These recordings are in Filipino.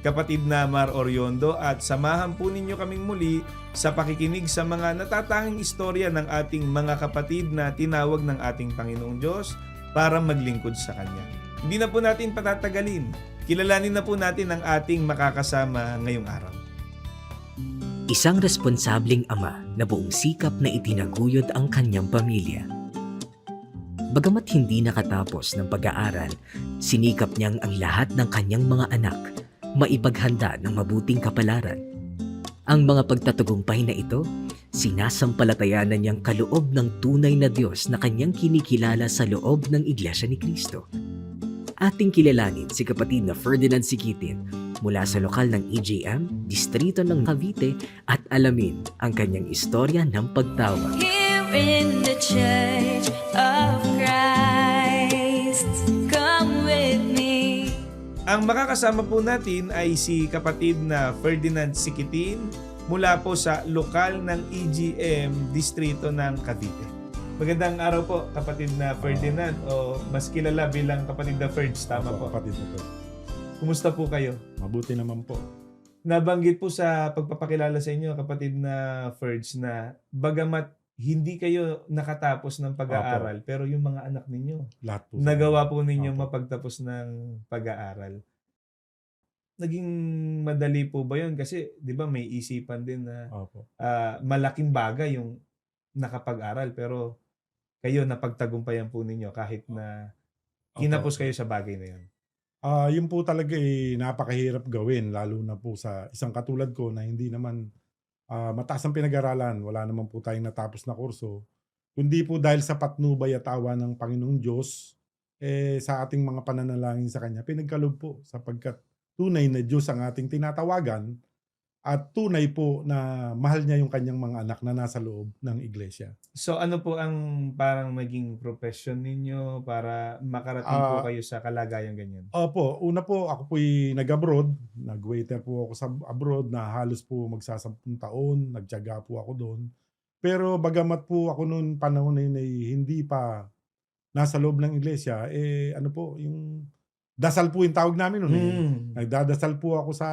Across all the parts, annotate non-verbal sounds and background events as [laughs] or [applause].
kapatid na Mar Oriondo at samahan po ninyo kaming muli sa pakikinig sa mga natatanging istorya ng ating mga kapatid na tinawag ng ating Panginoong Diyos para maglingkod sa Kanya. Hindi na po natin patatagalin. Kilalanin na po natin ang ating makakasama ngayong araw. Isang responsabling ama na buong sikap na itinaguyod ang kanyang pamilya. Bagamat hindi nakatapos ng pag-aaral, sinikap niyang ang lahat ng kanyang mga anak maipaghanda ng mabuting kapalaran. Ang mga pagtatagumpay na ito, sinasampalatayanan niyang kaloob ng tunay na Diyos na kanyang kinikilala sa loob ng Iglesia ni Cristo. Ating kilalanin si kapatid na Ferdinand Sikitin mula sa lokal ng EJM, distrito ng Cavite at alamin ang kanyang istorya ng pagtawag. Here in the church Ang makakasama po natin ay si kapatid na Ferdinand Sikitin mula po sa lokal ng EGM distrito ng Cavite. Magandang araw po kapatid na Ferdinand o mas kilala bilang kapatid na Ferds, tama po. Kapatid na po. Kumusta po kayo? Mabuti naman po. Nabanggit po sa pagpapakilala sa inyo kapatid na Ferds na bagamat hindi kayo nakatapos ng pag-aaral pero yung mga anak ninyo Lahat po. nagawa po ninyo Opo. mapagtapos ng pag-aaral. Naging madali po ba yun? Kasi, di ba, may isipan din na ah, malaking bagay yung nakapag-aral. Pero, kayo, napagtagumpayan po ninyo kahit na kinapos kayo sa bagay na yun. Ah, yun po talaga eh, napakahirap gawin lalo na po sa isang katulad ko na hindi naman ah, mataas ang pinag-aralan, wala naman po tayong natapos na kurso. Kundi po dahil sa patnubay at awa ng Panginoong Diyos eh, sa ating mga pananalangin sa Kanya, pinagkalob po sapagkat tunay na Diyos ang ating tinatawagan at tunay po na mahal niya yung kanyang mga anak na nasa loob ng iglesia. So, ano po ang parang maging profession ninyo para makarating po Ah, kayo sa kalagayan ganyan? Opo, una po ako po'y nag-abroad. Nag-waiter po ako sa abroad na halos po magsasampung taon. Nagtyaga po ako doon. Pero bagamat po ako noon panahon na yun ay hindi pa nasa loob ng iglesia, eh ano po, yung dasal po yung tawag namin noon. Eh. Hmm. Nagdadasal po ako sa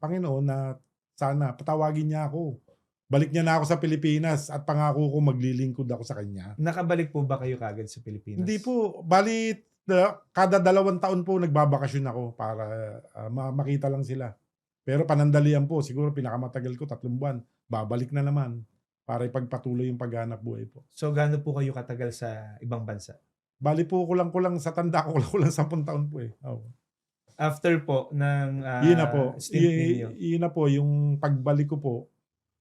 Panginoon na sana patawagin niya ako. Balik niya na ako sa Pilipinas at pangako ko maglilingkod ako sa kanya. Nakabalik po ba kayo kagad sa Pilipinas? Hindi po. Bali, da- kada dalawang taon po nagbabakasyon ako para ma- makita lang sila. Pero panandalian po, siguro pinakamatagal ko, tatlong buwan. Babalik na naman para ipagpatuloy yung paghanap buhay po. So, gaano po kayo katagal sa ibang bansa? Bali po kulang-kulang sa tanda ko, kulang-kulang 10 taon po eh. Oo. After po ng ah, yun na po. stint Y- yun na po, yung pagbalik ko po,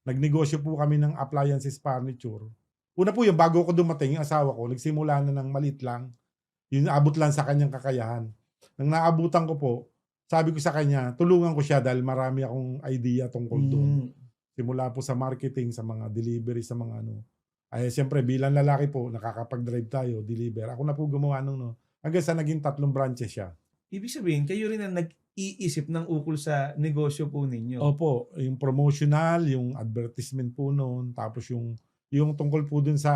nagnegosyo po kami ng appliances furniture. Una po yung bago ko dumating, yung asawa ko, nagsimula na ng maliit lang. Yung abot lang sa kanyang kakayahan. Nang naabutan ko po, sabi ko sa kanya, tulungan ko siya dahil marami akong idea tungkol doon. Mm. Simula po sa marketing, sa mga delivery, sa mga ano. Ay, siyempre, bilang lalaki po, nakakapag-drive tayo, deliver. Ako na po gumawa nung, no. Hanggang sa naging tatlong branches siya. Ibig sabihin, kayo rin ang nag-iisip ng ukol sa negosyo po ninyo. Opo, yung promotional, yung advertisement po noon, tapos yung yung tungkol po dun sa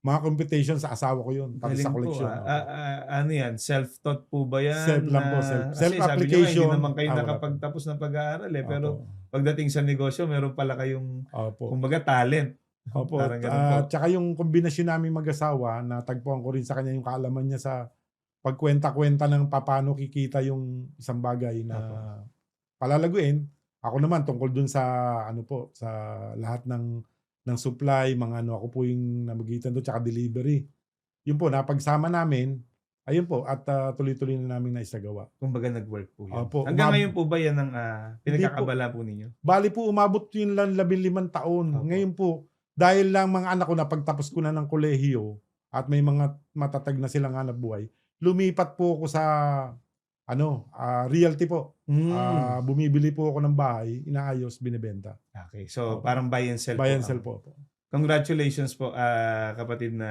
mga competition sa asawa ko yun, tapos sa Galing po, collection. ah. Ah, ah, ano yan? Self-taught po ba yan? Self lang po, self- kasi self-application. Sabi nyo hindi naman kayo Ah, nakapagtapos ng pag-aaral eh. Pero Opo. pagdating sa negosyo, meron pala kayong, Opo. kumbaga, talent. Opo. parang ganun Ah, po. tsaka yung kombinasyon namin mag-asawa, natagpuan ko rin sa kanya yung kaalaman niya sa pagkwenta-kwenta ng paano kikita yung isang bagay na Opo. palalaguin. Ako naman tungkol dun sa ano po, sa lahat ng ng supply, mga ano, ako po yung namagitan doon, tsaka delivery. Yun po, napagsama namin, ayun po, at ah, tuloy-tuloy na namin naisagawa. Kumbaga, nag-work po yun. Opo, Hanggang umab- ngayon po ba yan ang ah, pinagkakabala po ninyo? Bali po, umabot yun lang labing limang taon. Opo. Ngayon po, dahil lang mga anak ko na pagtapos ko na ng kolehiyo at may mga matatag na silang hanap buhay, lumipat po ako sa ano, ah, realty po. Mm. Ah, bumibili po ako ng bahay, inaayos, binebenta. okay. So, Opo. parang buy and sell Buy po. and sell po. po. Congratulations po, ah, kapatid na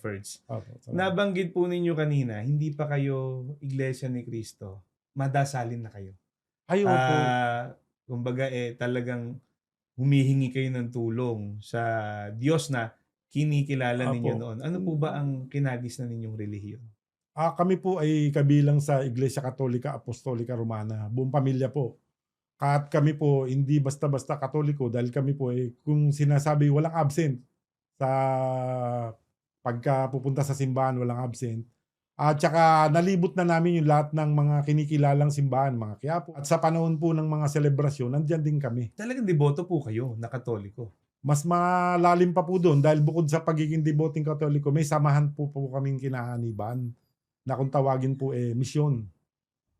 Ferds. Salamat. Nabanggit po ninyo kanina, hindi pa kayo Iglesia ni Cristo. Madasalin na kayo. Ay, opo. Ah, kumbaga eh talagang humihingi kayo ng tulong sa Diyos na kinikilala Apo. ninyo noon. Ano po ba ang kinagis na ninyong relihiyon? Ah, kami po ay kabilang sa Iglesia Katolika Apostolika Romana. Buong pamilya po. At kami po hindi basta-basta katoliko dahil kami po ay kung sinasabi walang absent sa pagka pupunta sa simbahan walang absent. At saka nalibot na namin yung lahat ng mga kinikilalang simbahan, mga Quiapo. At sa panahon po ng mga selebrasyon, nandyan din kami. Talagang deboto po kayo na Katoliko. Mas malalim pa po doon dahil bukod sa pagiging deboting katoliko, may samahan po po kaming kinahaniban na kung tawagin po eh misyon.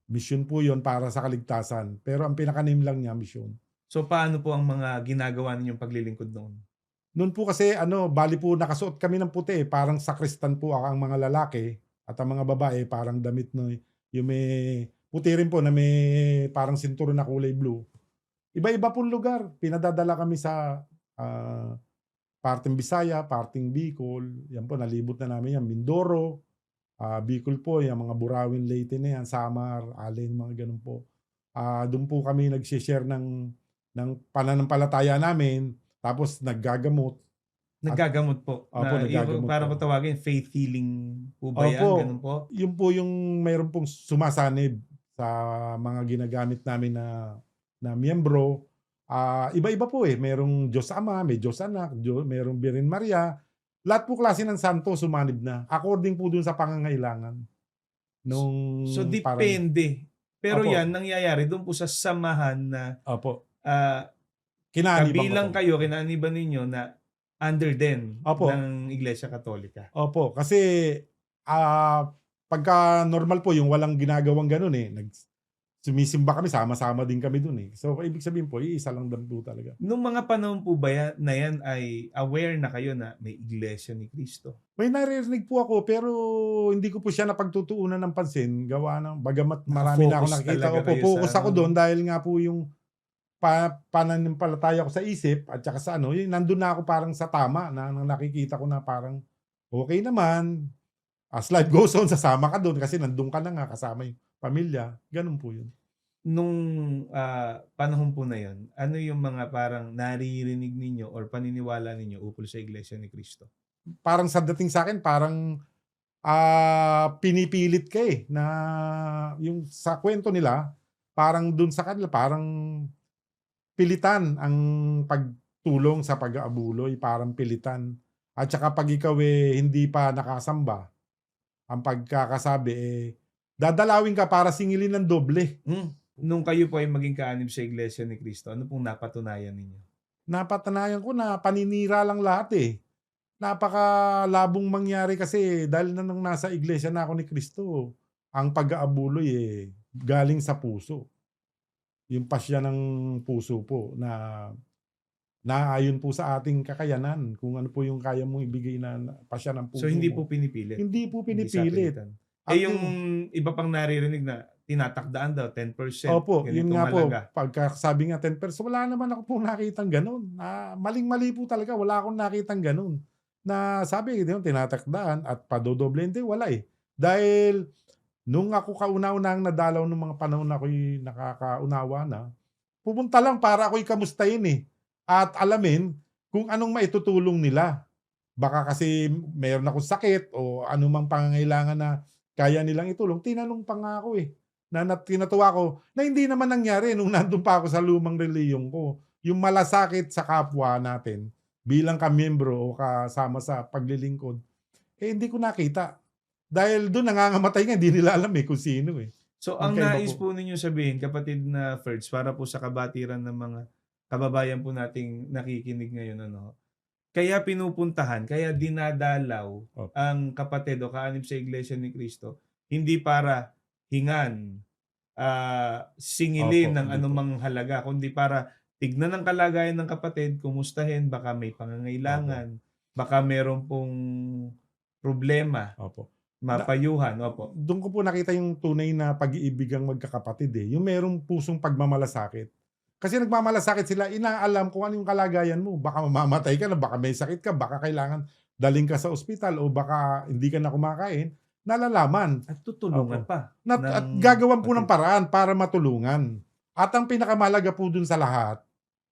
Misyon po yon para sa kaligtasan. Pero ang pinakanim lang niya, misyon. So paano po ang mga ginagawa ninyong paglilingkod noon? Noon po kasi ano, bali po nakasuot kami ng puti, parang sakristan po ang mga lalaki at ang mga babae parang damit no yung may puti rin po na may parang sinturon na kulay blue. Iba-iba pong lugar. Pinadadala kami sa ah, parting Bisaya, parting Bicol. Yan po, nalibot na namin yan. Mindoro, ah, Bicol po, yung mga Burawin Leyte na yan, Samar, Allen, mga ganun po. Ah, doon po kami nag-share ng, ng pananampalataya namin. Tapos naggagamot. Naggagamot po. Opo, na, naggagamot yung, para po. po tawagin, faith healing po ba yan? Opo. Ganun po? Yun po yung mayroon pong sumasanib sa mga ginagamit namin na na miyembro. Ah, iba-iba po eh. Merong Diyos Ama, may Diyos Anak, Diyos, merong Birhen Maria. Lahat po klase ng santo sumanib na. According po dun sa pangangailangan. Nung So parang- depende. Pero Opo. yan nangyayari doon po sa samahan na Opo. ah, Kinaaniban ko kabilang kayo, kinaniban ninyo na under din Opo. ng Iglesia Katolika. Opo, kasi ah pagka normal po yung walang ginagawang ganun eh. Nag, sumisimba kami, sama-sama din kami dun eh. So, ibig sabihin po, iisa lang dan po talaga. Nung mga panahon po ba yan, na yan ay aware na kayo na may Iglesia ni Cristo? May naririnig po ako pero hindi ko po siya napagtutuunan ng pansin. Gawa ng bagamat marami na ako Nakafocus nakikita. talaga Opo, kayo focus sa ako ano. doon dahil nga po yung pa, pananampalataya ko sa isip at saka sa ano, yung nandun na ako parang sa tama na, na nakikita ko na parang okay naman. As life goes on, sasama ka doon kasi nandun ka na nga kasama yung pamilya. Ganun po yun. Nung ah, panahon po na yon, ano yung mga parang naririnig ninyo or paniniwala ninyo ukol sa Iglesia ni Cristo? Parang sa dating sa akin, parang ah pinipilit ka eh na yung sa kwento nila, parang dun sa kanila, parang pilitan ang pagtulong sa pag-aabuloy, parang pilitan. At saka pag ikaw eh, hindi pa nakasamba, ang pagkakasabi eh, dadalawin ka para singilin ng doble. Hmm. Nung kayo po ay maging kaanib sa Iglesia ni Cristo, ano pong napatunayan ninyo? napatanayan ko na paninira lang lahat eh. Napakalabong mangyari kasi dahil na nang nasa iglesia na ako ni Kristo, ang pag-aabuloy eh, galing sa puso. Yung pasya ng puso po na naayon po sa ating kakayanan kung ano po yung kaya mong ibigay na pasya ng puso So hindi mo. po pinipilit. hindi po Hindi pinipilit. At Eh yung iba pang naririnig na tinatakdaan daw 10%. Opo, yun nga po. Pagka sabi nga 10%, wala naman ako pong nakitang ganun. Ah, maling-mali po talaga. Wala akong nakitang ganun. Na sabi, ba, tinatakdaan at padodoble. Hindi, wala eh. Dahil nung ako kauna-unang nadalaw ng mga panahon na ako'y nakakaunawa na, pupunta lang para ako'y kamustahin eh. At alamin kung anong maitutulong nila. Baka kasi mayroon akong sakit o anumang pangangailangan na kaya nilang itulong. Tinanong pa nga ako eh na nat- tinatuwa ko na hindi naman nangyari nung [laughs] nandun pa ako sa lumang reliyong ko. Yung malasakit sa kapwa natin bilang kamiyembro o kasama sa paglilingkod, eh hindi ko nakita. Dahil doon nangangamatay nga, hindi nila alam eh kung sino eh. So ang Magkaiba nais po. po ninyo sabihin, kapatid na Ferds, para po sa kabatiran ng mga kababayan po nating nakikinig ngayon, ano, kaya pinupuntahan, kaya dinadalaw Opo. ang kapatid o kaanib sa Iglesia ni Cristo, hindi para hingan, ah, singilin Opo, ng hindi anumang halaga, kundi para tignan ang kalagayan ng kapatid, kumustahin, baka may pangangailangan, baka meron pong problema. Opo. Mapayuhan, opo. doon ko po nakita yung tunay na pag-iibigang magkakapatid eh. Yung merong pusong pagmamalasakit. Kasi nagmamalasakit sila, inaalam kung ano yung kalagayan mo. Baka mamamatay ka na, baka may sakit ka, baka kailangan daling ka sa ospital o baka hindi ka na kumakain. Nalalaman. At tutulungan Opo. pa. Na, ng at gagawan po ng paraan para matulungan. At ang pinakamalaga po dun sa lahat,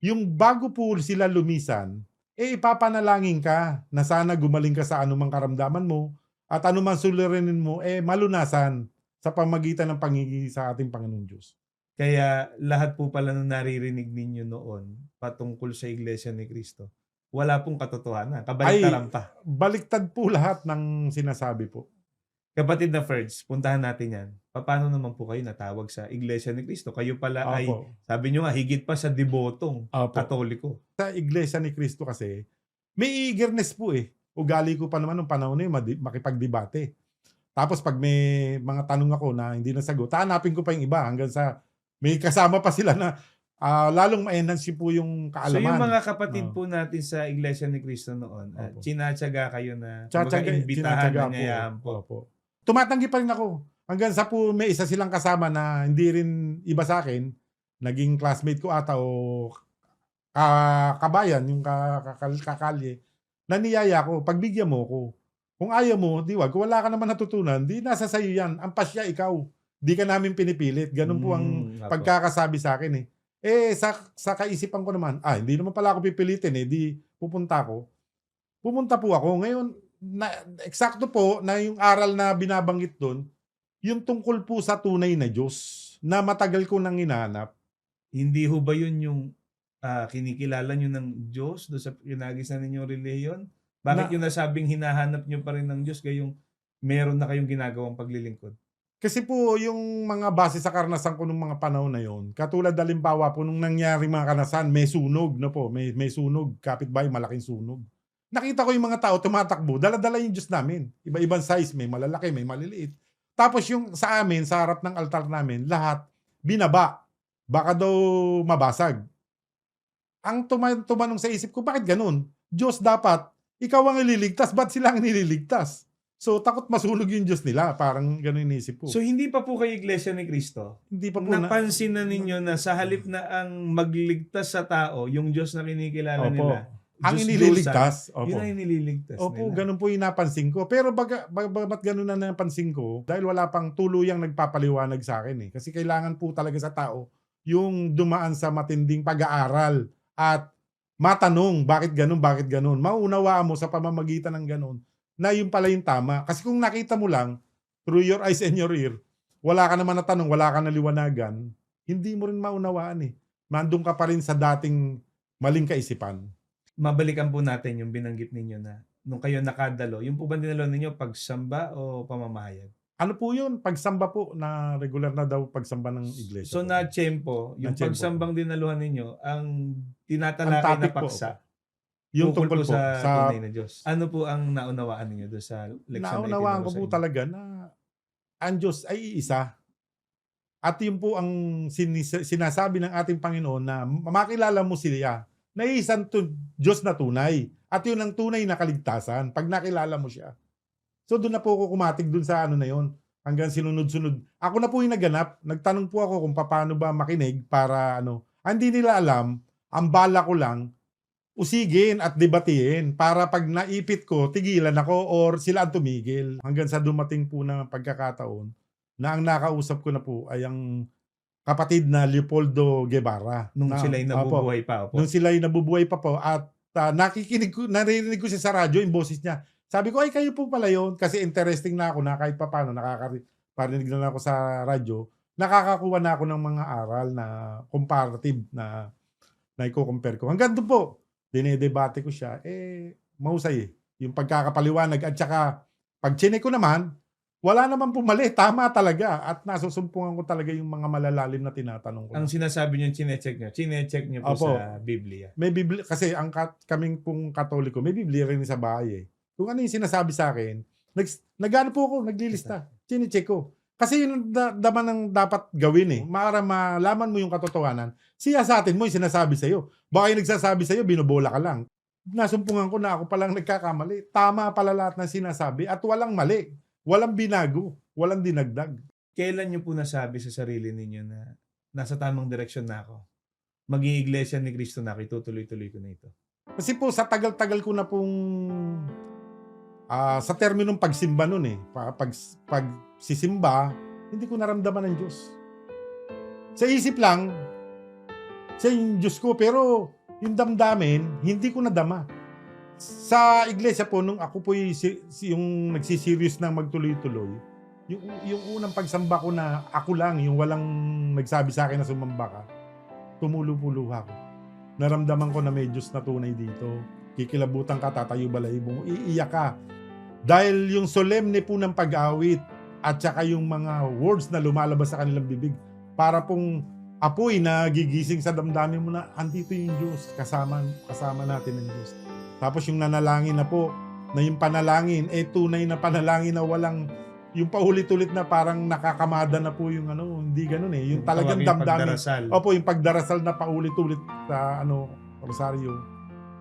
yung bago po sila lumisan, eh ipapanalangin ka na sana gumaling ka sa anumang karamdaman mo at anumang suliranin mo, eh malunasan sa pamagitan ng pangigi sa ating Panginoon Diyos. Kaya lahat po pala nung naririnig ninyo noon patungkol sa Iglesia ni Cristo, wala pong katotohanan. Kabaliktaran pa. Baliktad po lahat ng sinasabi po. Kapatid na Ferds, puntahan natin yan. Paano naman po kayo natawag sa Iglesia ni Cristo? Kayo pala ay, Opo. sabi nyo nga, higit pa sa debotong Opo. katoliko. Sa Iglesia ni Cristo kasi, may eagerness po eh. Ugali ko pa naman nung panahon na yun, makipagdebate. Tapos pag may mga tanong ako na hindi nasagot, hanapin ko pa yung iba hanggang sa may kasama pa sila na ah, lalong ma-enhance po yung So kaalaman. yung mga kapatid Oo. po natin sa Iglesia ni Cristo noon, uh, Opo. sinatsaga kayo na Tsatsaga, imbitahan na niyayaan po. Opo. Tumatanggi pa rin ako. Hanggang sa po may isa silang kasama na hindi rin iba sa akin, naging classmate ko ata o ka- kabayan, yung ka- kakal- kakalye, na niyaya ko, pagbigyan mo ko. Kung ayaw mo, di wag. Kung wala ka naman natutunan, di nasa sayo yan. Ang pasya ikaw. Di ka namin pinipilit. Ganun po ang Mm, apo. pagkakasabi sa akin eh. Eh, sa, sa kaisipan ko naman, ah, hindi naman pala ako pipilitin eh, di pupunta ako. Pumunta po ako. Ngayon, na, eksakto po na yung aral na binabanggit doon, yung tungkol po sa tunay na Diyos na matagal ko nang hinahanap. Hindi ho ba yun yung ah, kinikilala nyo ng Diyos doon sa ginagisan ninyong reliyon? Bakit Na- yung nasabing hinahanap nyo pa rin ng Diyos gayong meron na kayong ginagawang paglilingkod? Kasi po, yung mga base sa karanasan ko nung mga panahon na yon, katulad halimbawa po nung nangyari mga karanasan, may sunog na po, may, may sunog, kapitbahay, malaking sunog. Nakita ko yung mga tao tumatakbo, dala-dala yung Diyos namin. Iba-ibang size, may malalaki, may maliliit. Tapos yung sa amin, sa harap ng altar namin, lahat binaba. Baka daw mabasag. Ang tuma- tumanong sa isip ko, bakit ganun? Diyos dapat, ikaw ang ililigtas, ba't sila ang nililigtas? So, takot masunog yung Diyos nila. Parang ganun inisip ko. So hindi pa po kayo Iglesia ni Cristo? Hindi pa po na... Napansin na ninyo na sa halip na ang magligtas sa tao, yung Diyos na kinikilala Opo. nila, Ang Diyos inililigtas. Opo. yun ang inililigtas Opo, nila. ganun po yung napansin ko. Pero baga, baga, bagat ganun na napansin ko, dahil wala pang tuluyang nagpapaliwanag sa akin eh. Kasi kailangan po talaga sa tao yung dumaan sa matinding pag-aaral at matanong bakit ganun, bakit ganun. Maunawaan mo sa pamamagitan ng ganun na yun pala yung tama. Kasi kung nakita mo lang, through your eyes and your ear, wala ka naman na tanong, wala ka na liwanagan, hindi mo rin maunawaan eh. Mandun ka pa rin sa dating maling kaisipan. Mabalikan po natin yung binanggit ninyo na nung kayo nakadalo, yung po ba dinalo ninyo pagsamba o pamamahayag? Ano po yun? Pagsamba po na regular na daw pagsamba ng iglesia. So po. na tiyempo, yung Na-tiyempo. pagsambang dinaluhan ninyo, ang Ang tinatalakay na topic po, paksa, yung tungkol po po sa, sa, tunay na Diyos. Ano po ang naunawaan ninyo doon sa leksyon na naunawaan ko po inyo? talaga na ang Diyos ay iisa. At yun po ang sinis- sinasabi ng ating Panginoon na makilala mo siya na isang tu- Diyos na tunay. At yun ang tunay na kaligtasan pag nakilala mo siya. So doon na po ako kumatig doon sa ano na yun. Hanggang sinunod-sunod. Ako na po yung naganap. Nagtanong po ako kung paano ba makinig para ano. Ah, Hindi nila alam. Ang bala ko lang, usigin at debatiin para pag naipit ko, tigilan ako or sila ang tumigil. Hanggang sa dumating po na pagkakataon na ang nakausap ko na po ay ang kapatid na Leopoldo Guevara. Nung na, sila'y Opo. nabubuhay pa. Opo. Nung sila'y nabubuhay pa po at ah, nakikinig ko, naririnig ko siya sa radyo, yung boses niya. Sabi ko, ay kayo po pala yun. Kasi interesting na ako na kahit pa paano, nakakarinig na ako sa radyo, nakakakuha na ako ng mga aral na comparative na na i-compare ko. Hanggang doon po, dinedebate ko siya, eh, mahusay eh. Yung pagkakapaliwanag at saka, pag ko naman, wala naman po mali. Tama talaga. At nasusumpungan ko talaga yung mga malalalim na tinatanong ko. Ang sinasabi niyo, chinecheck niyo. Chinecheck niyo po Opo. sa Biblia. may Biblia, kasi ang kat, kaming pong katoliko, may Biblia rin sa bahay eh. Kung ano yung sinasabi sa akin, nag, nagano po ako, naglilista. Chine-check ko. Kasi yun ang da, daman ng dapat gawin eh. Para malaman mo yung katotohanan, siya sa atin mo yung sinasabi sa'yo. Baka yung nagsasabi sa'yo, binobola ka lang. Nasumpungan ko na ako palang nagkakamali. Tama pala lahat ng sinasabi at walang mali. walang binago, walang dinagdag. Kailan nyo po nasabi sa sarili ninyo na nasa tamang direksyon na ako? Maging iglesia ni Kristo na ako, itutuloy-tuloy ko na ito. Kasi po sa tagal-tagal ko na pong ah, sa terminong pagsimba nun eh, pa- pag, pag sisimba, hindi ko naramdaman ng Diyos. Sa isip lang, siya Diyos ko, pero yung damdamin, hindi ko nadama. Sa iglesia po, nung ako po yung, yung nagsiserious na magtuloy-tuloy, yung, yung unang pagsamba ko na ako lang, yung walang nagsabi sa akin na sumamba ka, tumulo-pulo ako. Naramdaman ko na may Diyos na tunay dito. Kikilabutan ka, tatayo balahibo mo, iiyak ka. Dahil yung solemne po ng pag-awit at saka yung mga words na lumalabas sa kanilang bibig, para pong apoy na gigising sa damdamin mo na andito yung Diyos, kasama, kasama natin ang Diyos. Tapos yung nanalangin na po, na yung panalangin, eh tunay na panalangin na walang yung paulit-ulit na parang nakakamada na po yung ano, hindi ganun eh. Yung talagang damdamin. pagdarasal. Opo, yung pagdarasal na paulit-ulit sa ano, Rosario.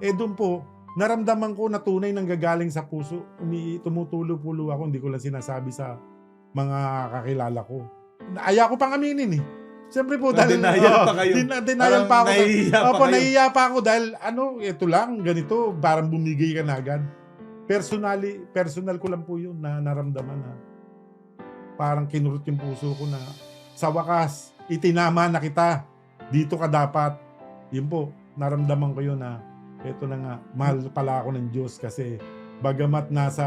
Eh doon po, naramdaman ko na tunay nang gagaling sa puso. Umi, tumutulo-pulo ako, hindi ko lang sinasabi sa mga kakilala ko. Aya ko pang aminin eh. Siyempre po, dahil... denial Oo, pa kayo. din- denial pa ako. nahihiya pa Opo, kayo. pa ako dahil ano, ito lang, ganito, parang bumigay ka na agad. Personally, personal ko lang po yun na naramdaman na parang kinurot yung puso ko na sa wakas, itinama na kita. Dito ka dapat. Yun po, naramdaman ko yun na eto na nga, mahal pala ako ng Diyos kasi bagamat nasa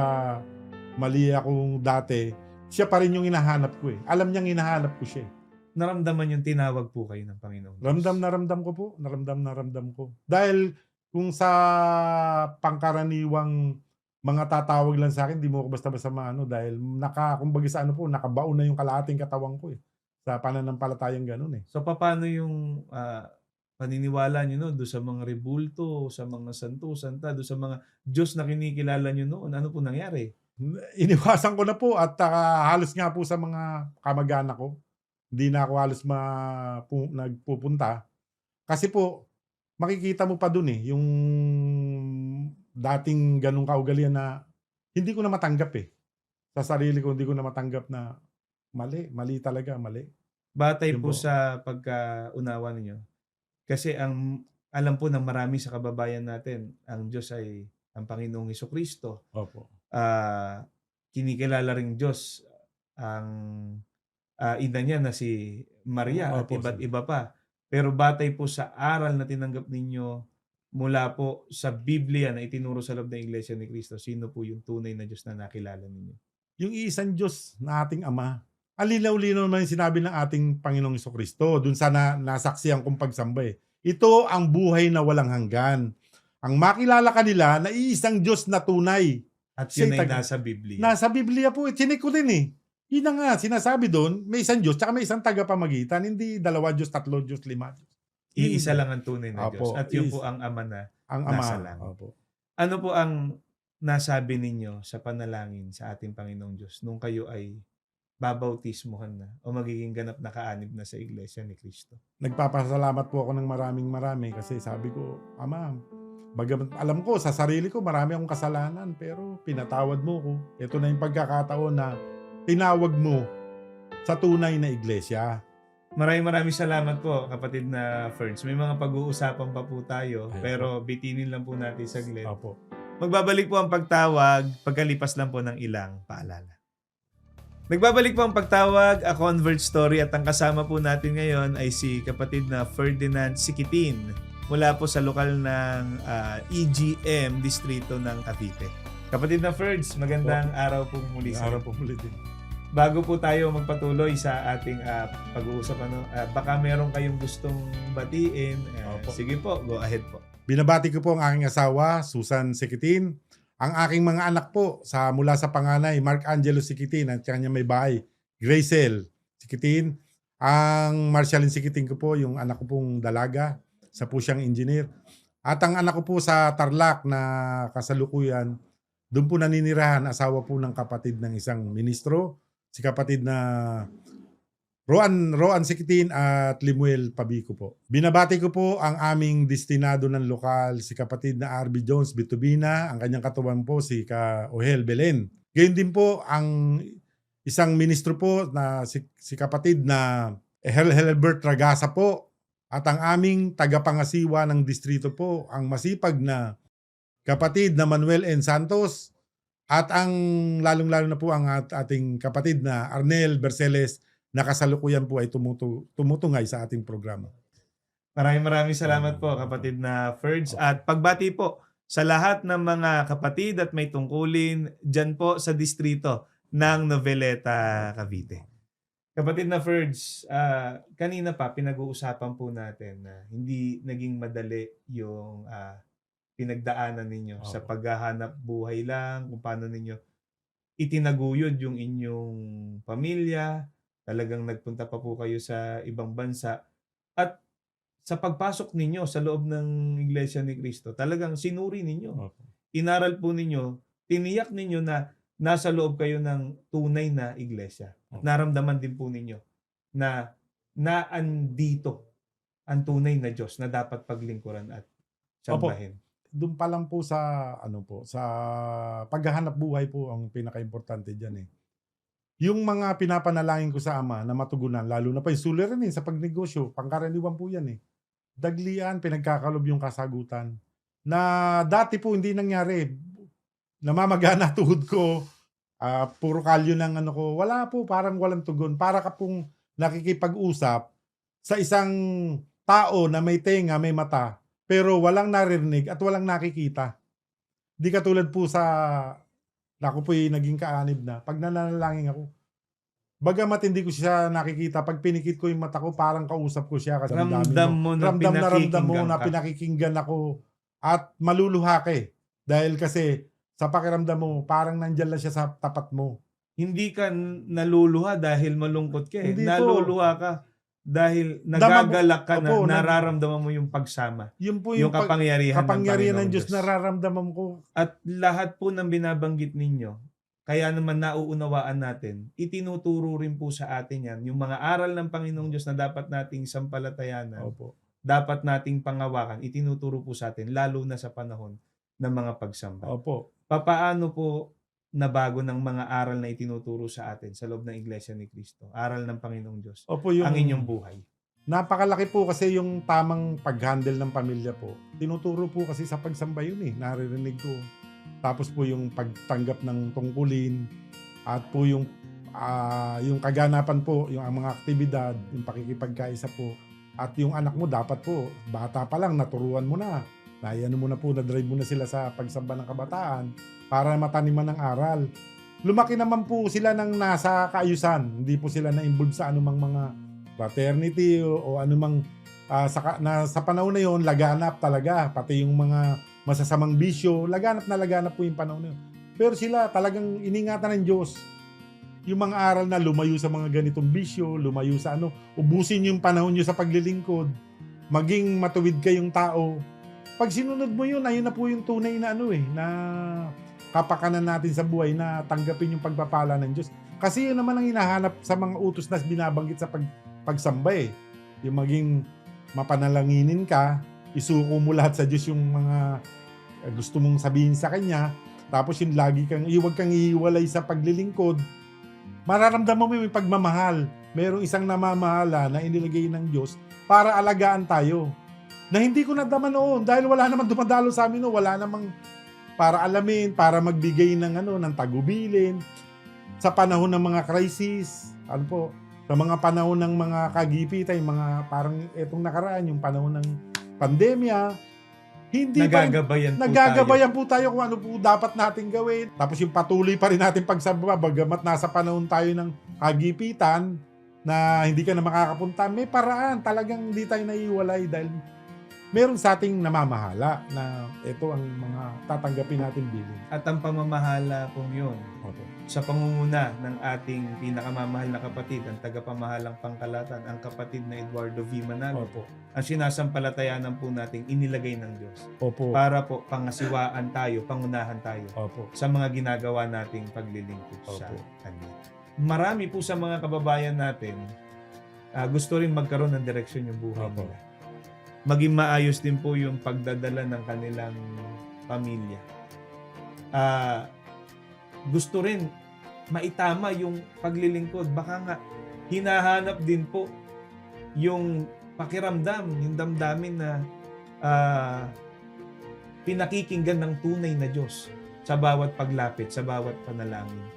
mali akong dati, siya pa rin yung hinahanap ko eh. Alam niyang hinahanap ko siya eh. Naramdaman yung tinawag po kayo ng Panginoon. Diyos. Ramdam na ramdam ko po. Naramdam na ramdam ko. Dahil kung sa pangkaraniwang mga tatawag lang sa akin, di mo ako basta-basta maano dahil naka, kumbaga sa ano po, nakabaon na yung kalahating katawan ko eh. Sa pananampalatayang ganun eh. So paano yung ah, paniniwala nyo no, do sa mga rebulto, sa mga santo, santa, do sa mga Diyos na kinikilala nyo noon? Ano po nangyari? Iniwasan ko na po at ah, halos nga po sa mga kamag-anak ko, hindi na ako halos ma, pu, nagpupunta. Kasi po, makikita mo pa dun eh, yung dating ganong kaugalian na hindi ko na matanggap eh. Sa sarili ko, hindi ko na matanggap na mali, mali talaga, mali. Batay Yun po po. sa pagkaunawa ninyo. Kasi ang alam po ng marami sa kababayan natin, ang Diyos ay ang Panginoong Kristo. Opo. Ah, kinikilala ring Diyos ang ah, ina niya na si Maria at Opo, iba't sir. iba pa. Pero batay po sa aral na tinanggap ninyo mula po sa Biblia na itinuro sa loob ng Iglesia ni Cristo, sino po yung tunay na Diyos na nakilala ninyo? yung isang Diyos na ating Ama. Alinaw-linaw naman yung sinabi ng ating Panginoong Kristo dun sa na, nasaksiyan kong pagsamba eh. Ito ang buhay na walang hanggan. Ang makilala kanila na iisang Diyos na tunay. At yun ay nasa Biblia. Nasa Biblia po, chinik ko din eh. Yun na nga, sinasabi doon, may isang Diyos, tsaka may isang tagapamagitan, hindi dalawa Diyos, tatlo Diyos, lima Diyos. Iisa lang ang tunay na Diyos. Opo, At yun is- po ang Ama na. Ang Ama. Nasa langit. Opo. Ano po ang nasabi ninyo sa panalangin sa ating Panginoong Diyos nung kayo ay babautismuhan na o magiging ganap na kaanib na sa Iglesia ni Cristo? Nagpapasalamat po ako ng maraming marami kasi sabi ko, Ama, bagamat alam ko sa sarili ko marami akong kasalanan pero pinatawad mo ko. Ito na yung pagkakataon na tinawag mo sa tunay na iglesia. Maraming maraming salamat po kapatid na Ferns. May mga pag-uusapan pa po tayo Ayun pero bitinin lang po natin saglit. Opo. Magbabalik po ang pagtawag pagkalipas lang po ng ilang paalala. Nagbabalik po ang pagtawag, a convert story at ang kasama po natin ngayon ay si kapatid na Ferdinand Sikitin mula po sa lokal ng ah, EGM distrito ng Cavite. Kapatid na Ferds, magandang araw po muli sa Araw po muli din. Bago po tayo magpatuloy sa ating ah, pag-uusap ano, ah, baka meron kayong gustong batiin. Opo. sige po, go ahead po. Binabati ko po ang aking asawa, Susan Sikitin. Ang aking mga anak po, sa mula sa panganay, Mark Angelo Sikitin, at kanya may bahay, Gracel Sikitin. Ang Marcialin Sikitin ko po, yung anak ko pong dalaga, sa po siyang engineer. At ang anak ko po sa Tarlac na kasalukuyan, doon po naninirahan, asawa po ng kapatid ng isang ministro, si kapatid na Roan, Roan Sikitin at Limuel Pabico po. Binabati ko po ang aming destinado ng lokal, si kapatid na RB Jones Bitubina, ang kanyang katuwan po si Ka Ohel Belen. Gayon din po ang isang ministro po na si, si kapatid na Hel Helbert Ragasa po at ang aming tagapangasiwa ng distrito po, ang masipag na kapatid na Manuel N. Santos at ang lalong-lalo na po ang at, ating kapatid na Arnel Berceles na kasalukuyan po ay tumutu, tumutungay sa ating programa. Maraming maraming salamat po kapatid na Ferds at pagbati po sa lahat ng mga kapatid at may tungkulin dyan po sa distrito ng Noveleta, Cavite. Kapatid na Ferds, ah, kanina pa pinag-uusapan po natin na hindi naging madali yung ah, pinagdaanan ninyo sa Opo. paghahanap buhay lang, kung paano ninyo itinaguyod yung inyong pamilya, talagang nagpunta pa po kayo sa ibang bansa at sa pagpasok ninyo sa loob ng Iglesia ni Cristo, talagang sinuri ninyo. Opo. Inaral po ninyo, tiniyak ninyo na nasa loob kayo ng tunay na iglesia. At Opo. naramdaman din po ninyo na naandito ang tunay na Diyos na dapat paglingkuran at sambahin. doon pa lang po sa ano po sa paghahanap buhay po ang pinakaimportante diyan eh. Yung mga pinapanalangin ko sa Ama na matugunan lalo na pa yung suliranin sa pagnegosyo, pangkaraniwan po yan eh. Daglian, pinagkakalob yung kasagutan. Na dati po hindi nangyari. Namamagana [laughs] tuhod ko, ah, puro kalyo ng ano ko. Wala po, parang walang tugon. Para ka pong nakikipag-usap sa isang tao na may tenga, may mata, pero walang naririnig at walang nakikita. Di katulad po sa na ako po'y naging kaanib na. Pag nananalangin ako, bagamat hindi ko siya nakikita, pag pinikit ko yung mata ko, parang kausap ko siya. Kasi Ramdam mo- mo na ramdam na ramdam mo na pinakikinggan ako at maluluha ka eh. Dahil kasi sa pakiramdam mo, parang nandyan lang siya sa tapat mo. Hindi ka naluluha dahil malungkot ka eh. Hindi po. Naluluha ka dahil nagagalak ka na Opo, nararamdaman mo yung pagsama. Yun po Yung, yung, pag- kapangyarihan, kapangyarihan ng Panginoong Diyos, nararamdaman ko. At lahat po ng binabanggit ninyo, kaya naman nauunawaan natin, itinuturo rin po sa atin yan, yung mga aral ng Panginoong Diyos na dapat nating sampalatayanan, Opo. dapat nating pangawakan, itinuturo po sa atin, lalo na sa panahon ng mga pagsamba. Opo. Papaano po nabago ng mga aral na itinuturo sa atin sa loob ng Iglesia ni Cristo? Aral ng Panginoong Diyos. Opo yung Ang inyong buhay. Napakalaki po kasi yung tamang pag-handle ng pamilya po. Tinuturo po kasi sa pagsamba yun eh. Naririnig ko. Tapos po yung pagtanggap ng tungkulin at po yung ah, yung kaganapan po, yung ang mga aktibidad, yung pakikipagkaisa po. At yung anak mo dapat po, bata pa lang, naturuan mo na. Naiano mo na po, na-drive mo na sila sa pagsamba ng kabataan para mataniman ng aral. Lumaki naman po sila ng nasa kaayusan. Hindi po sila na-involve sa anumang mga fraternity o, o anumang ah, sa, na, sa panahon na yon laganap talaga. Pati yung mga masasamang bisyo, laganap na laganap po yung panahon na yun. Pero sila talagang iningatan ng Diyos. Yung mga aral na lumayo sa mga ganitong bisyo, lumayo sa ano, ubusin yung panahon nyo sa paglilingkod, maging matuwid kayong tao. Pag sinunod mo yun, ayun na po yung tunay na ano eh, na kapakanan natin sa buhay na tanggapin yung pagpapala ng Diyos. Kasi yun naman ang hinahanap sa mga utos na binabanggit sa pag, pagsamba eh. Yung maging mapanalanginin ka, isuko mo lahat sa Diyos yung mga eh, gusto mong sabihin sa Kanya, tapos yung lagi kang, iwag kang iiwalay sa paglilingkod, mararamdaman mo yung pagmamahal. Merong isang namamahala na inilagay ng Diyos para alagaan tayo. Na hindi ko nadama noon dahil wala namang dumadalo sa amin noon, wala namang para alamin, para magbigay ng ano, ng tagubilin sa panahon ng mga crisis, ano po, sa mga panahon ng mga kagipitan, mga parang etong nakaraan, yung panahon ng pandemya, hindi pa Nagagabayan po tayo. Po tayo kung ano po dapat nating gawin. Tapos yung patuloy pa rin natin pagsamba, bagamat nasa panahon tayo ng kagipitan na hindi ka na makakapunta, may paraan. Talagang hindi tayo naiiwalay dahil meron sa ating namamahala na ito ang mga tatanggapin natin bilin. At ang pamamahala pong yun, Opo. sa pangunguna ng ating pinakamamahal na kapatid, ang tagapamahalang pangkalatan, ang kapatid na Eduardo V. Manalo, Opo. ang sinasampalatayanan po nating inilagay ng Diyos Opo. para po pangasiwaan tayo, pangunahan tayo Opo. sa mga ginagawa nating paglilingkod sa. Kanya. Marami po sa mga kababayan natin ah, gusto rin magkaroon ng direksyon yung buhay Opo. nila. Maging maayos din po yung pagdadala ng kanilang pamilya. Ah, gusto rin maitama yung paglilingkod. Baka nga hinahanap din po yung pakiramdam, yung damdamin na ah, pinakikinggan ng tunay na Diyos sa bawat paglapit, sa bawat panalangin.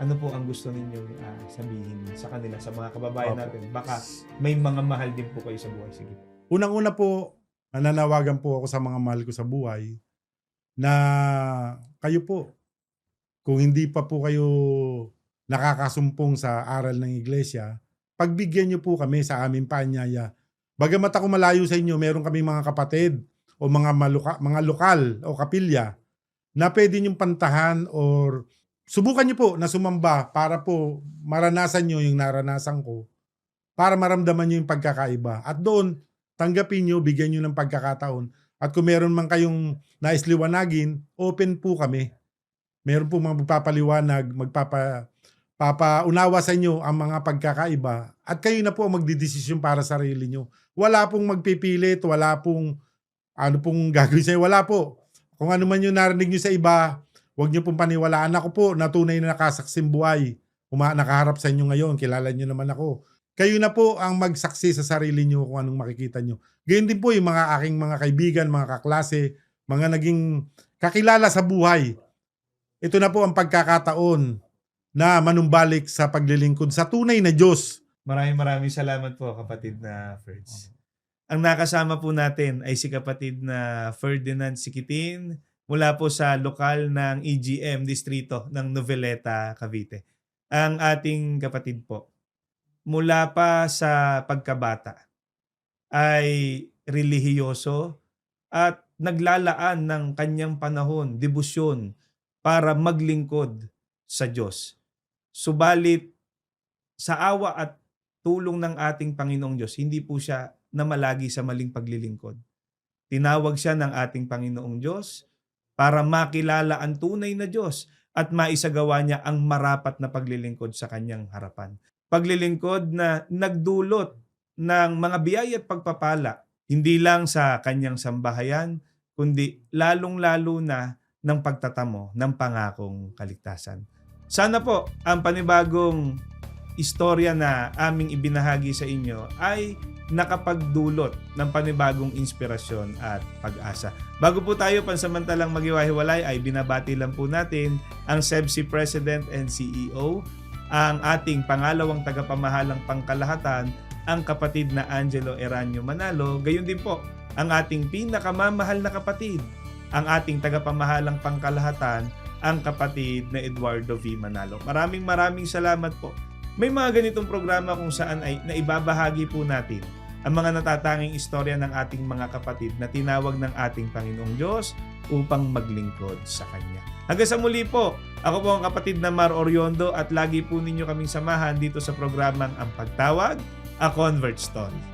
Ano po ang gusto ninyo sabihin sa kanila, sa mga kababayan Opo. natin? Baka may mga mahal din po kayo sa buhay. Sige po. Unang-una po, nananawagan po ako sa mga mahal ko sa buhay na kayo po, kung hindi pa po kayo nakakasumpong sa aral ng iglesia, pagbigyan niyo po kami sa aming paanyaya. Bagamat ako malayo sa inyo, meron kami mga kapatid o mga maluka, mga lokal o kapilya na pwede niyong pantahan or subukan niyo po na sumamba para po maranasan niyo yung naranasan ko para maramdaman niyo yung pagkakaiba. At doon, tanggapin nyo, bigyan nyo ng pagkakataon. At kung meron man kayong naisliwanagin, open po kami. Meron po mga magpapaliwanag, magpapa papaunawa sa inyo ang mga pagkakaiba at kayo na po ang magdidesisyon para sa sarili nyo. Wala pong magpipilit, wala pong ano pong [laughs] gagawin sa inyo. Wala po. Kung ano man yung narinig nyo sa iba, huwag nyo pong paniwalaan. Ako po, natunay na nakasaksim buhay. Uma, nakaharap sa inyo ngayon, kilala nyo naman ako. Kayo na po ang magsaksi sa sarili nyo kung anong makikita nyo. Gayun din po yung mga aking mga kaibigan, mga kaklase, mga naging kakilala sa buhay. Ito na po ang pagkakataon na manumbalik sa paglilingkod sa tunay na Diyos. Maraming maraming salamat po kapatid na Ferds. Ang nakasama po natin ay si kapatid na Ferdinand Sikitin mula po sa lokal ng EGM distrito ng Noveleta, Cavite. Ang ating kapatid po mula pa sa pagkabata ay relihiyoso at naglalaan ng kanyang panahon, debosyon para maglingkod sa Diyos. Subalit sa awa at tulong ng ating Panginoong Diyos, hindi po siya namalagi sa maling paglilingkod. Tinawag siya ng ating Panginoong Diyos para makilala ang tunay na Diyos at maisagawa niya ang marapat na paglilingkod sa kanyang harapan. Paglilingkod na nagdulot ng mga biyaya at pagpapala, hindi lang sa kanyang sambahayan, kundi lalong-lalo na ng pagtatamo ng pangakong kaligtasan. Sana po ang panibagong istorya na aming ibinahagi sa inyo ay nakapagdulot ng panibagong inspirasyon at pag-asa. Bago po tayo pansamantalang magiwahiwalay ay binabati lang po natin ang SEBSI President and CEO, ang ating pangalawang tagapamahalang pangkalahatan, ang kapatid na Angelo Eranio Manalo, gayon din po ang ating pinakamamahal na kapatid, ang ating tagapamahalang pangkalahatan, ang kapatid na Eduardo V. Manalo. Maraming maraming salamat po. May mga ganitong programa kung saan ay naibabahagi po natin ang mga natatanging istorya ng ating mga kapatid na tinawag ng ating Panginoong Diyos upang maglingkod sa Kanya. Hanggang sa muli po, ako po ang kapatid na Mar Oriondo at lagi po ninyo kaming samahan dito sa programang Ang Pagtawag, A Convert Story.